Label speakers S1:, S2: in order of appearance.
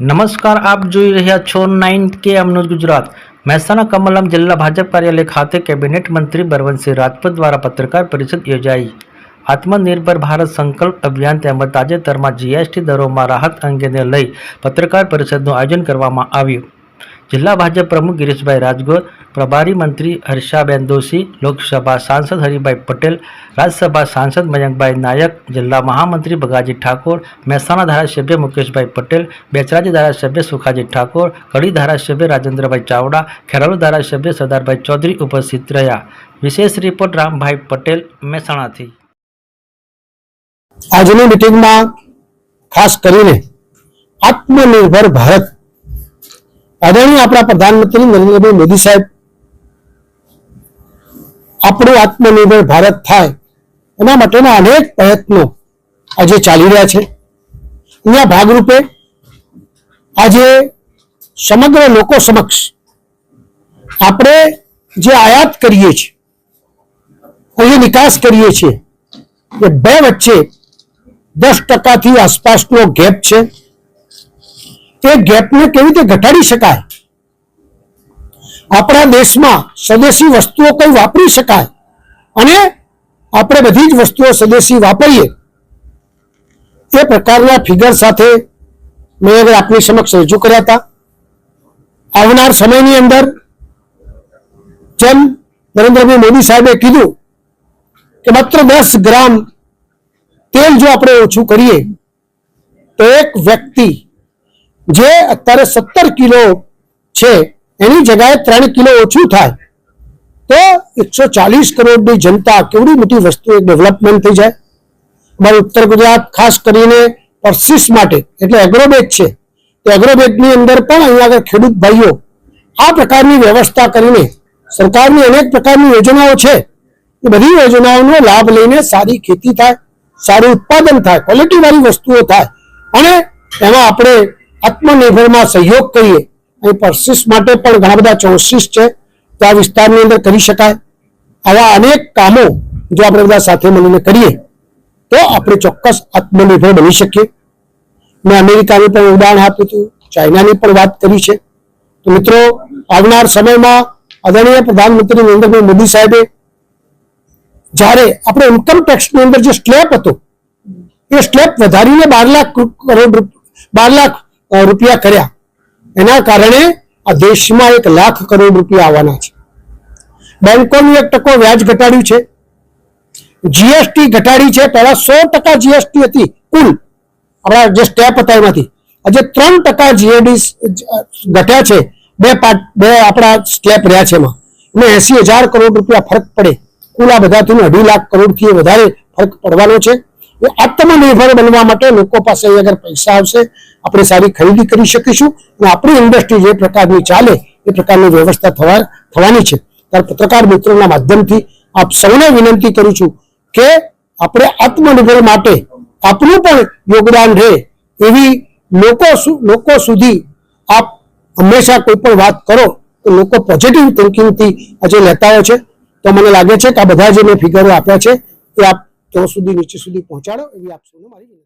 S1: નમસ્કાર, આપ જોઈ રહ્યા છો નાઇન કે ન્યૂઝ ગુજરાત. મહેસાણા કમલમ જિલ્લા ભાજપ કાર્યાલય ખાતે કેબિનેટ મંત્રી બરવંતસિંહ રાજપૂત દ્વારા પત્રકાર પરિષદ યોજાઈ. આત્મનિર્ભર ભારત સંકલ્પ અભિયાન તેમજ તાજેતરમાં જીએસટી દરોમાં રાહત અંગેને લઈ પત્રકાર પરિષદનું આયોજન કરવામાં આવ્યું. જિલ્લા ભાજપ પ્રમુખ ગિરીશભાઈ રાજગોર પ્રભારી મંત્રી હર્ષાબેન દોશી લોકસભા સાંસદ હરિભાઈ પટેલ રાજ્યસભા સાંસદ મયંકભાઈ નાયક જિલ્લા મહામંત્રી બગાજી ઠાકોર મહેસાણા ધારાસભ્ય મુકેશભાઈ પટેલ બેચરાજી ધારાસભ્ય સુખાજી ઠાકોર કડી ધારાસભ્ય રાજેન્દ્રભાઈ ચાવડા ખેરાલુ ધારાસભ્ય સરદારભાઈ ચૌધરી ઉપસ્થિત રહ્યા વિશેષ રિપોર્ટ રામભાઈ પટેલ મહેસાણાથી
S2: આજની મિટિંગમાં ખાસ કરીને આત્મનિર્ભર ભારત આદરણીય આપણા પ્રધાનમંત્રી નરેન્દ્રભાઈ મોદી સાહેબ, આપણું આત્મનિર્ભર ભારત થાય એના માટેના અનેક પ્રયત્નો આજે ચાલી રહ્યા છે. એના ભાગરૂપે આજે સમગ્ર લોકો સમક્ષ આપણે જે આયાત કરીએ છીએ અહીં નિકાસ કરીએ છીએ, એ બે વચ્ચે દસ ટકાથી આસપાસનો ગેપ છે. એ ગેપને કેવી રીતે ઘટાડી શકાય? આપણા દેશમાં સ્વદેશી વસ્તુઓ કઈ વાપરી શકાય અને આપણે બધી જ વસ્તુઓ સ્વદેશી વાપરીએ. એ પ્રકારના ફિગર સાથે મેં હવે આપની સમક્ષ રજૂ કર્યા હતા. આવનાર સમયની અંદર જેમ નરેન્દ્રભાઈ મોદી સાહેબે કીધું કે માત્ર દસ ગ્રામ તેલ જો આપણે ઓછું કરીએ, તો એક વ્યક્તિ જે અત્યારે સત્તર કિલો છે, એની જગ્યાએ ત્રણ કિલો ઓછું થાય. તો એકસો ચાલીસ કરોડની જનતા કેવડી મોટી વસ્તુ ડેવલપમેન્ટ થઈ જાય? અમારું ઉત્તર ગુજરાત ખાસ કરીને પરસિસ માટે, એટલે એગ્રોબેટ છે. તો એગ્રોબેટની અંદર પણ અહીંયા આગળ ખેડૂત ભાઈઓ આ પ્રકારની વ્યવસ્થા કરીને સરકારની અનેક પ્રકારની યોજનાઓ છે. એ બધી યોજનાઓનો લાભ લઈને સારી ખેતી થાય, સારું ઉત્પાદન થાય ક્વોલિટીવાળી વસ્તુઓ થાય. અને એમાં આપણે આત્મનિર્ભરમાં સહયોગ કરીએ. અહીં પરસિસ માટે પણ ઘણા બધા ચોસીસ છે. તો આ વિસ્તારની અંદર કરી શકાય. આવા અનેક કામો જો આપણે બધા સાથે મળીને કરીએ, તો આપણે ચોક્કસ આત્મનિર્ભર બની શકીએ. મેં અમેરિકાનું પણ ઉદાહરણ આપ્યું હતું. ચાઇનાની પણ વાત કરી છે. તો મિત્રો, આવનાર સમયમાં આદરણીય પ્રધાનમંત્રી નરેન્દ્રભાઈ મોદી સાહેબે જ્યારે આપણે ઇન્કમ ટેક્સની અંદર જે સ્લેબ હતો, એ સ્લેબ વધારીને બાર લાખ કરોડ બાર લાખ રૂપિયા કર્યા. એના કારણે આ દેશમાં એક લાખ કરોડ રૂપિયા આવવાના છે. બેંકોનું એક ટકો વ્યાજ ઘટાડ્યું છે. જીએસટી ઘટાડી છે. પહેલા સો ટકા જીએસટી હતી કુલ. આપણા જે સ્ટેપ હતા એમાંથી. આજે ત્રણ ટકા જીએડી ઘટ્યા છે. બે બે આપણા સ્ટેપ રહ્યા છે એમાં. અને એસી હજાર કરોડ રૂપિયા ફરક પડે. કુલ આ બધાથી અઢી લાખ કરોડથી વધારે ફરક પડવાનો છે. એ આત્મનિર્ભર બનવા માટે લોકો પાસે અગર પૈસા આવશે, આપણે સારી ખરીદી કરી શકીશું અને આપણી ઇન્ડસ્ટ્રી જે પ્રકારની ચાલે, એ પ્રકારની વ્યવસ્થા થવા થવાની છે. ત્યારે પત્રકાર મિત્રોના માધ્યમથી આપ સૌને વિનંતી કરું છું કે આપણે આત્મનિર્ભર માટે આપનું પણ યોગદાન રહે એવી લોકો લોકો સુધી આપ હંમેશા કોઈ પણ વાત કરો, તો લોકો પોઝિટિવ થિંકિંગથી આજે લેતા હોય છે. તો મને લાગે છે કે આ બધા જે મેં ફિગરો આપ્યા છે, એ આપ ત્યાં સુધી નીચે સુધી પહોંચાડો એવી આપ સૌને મારી વિનંતી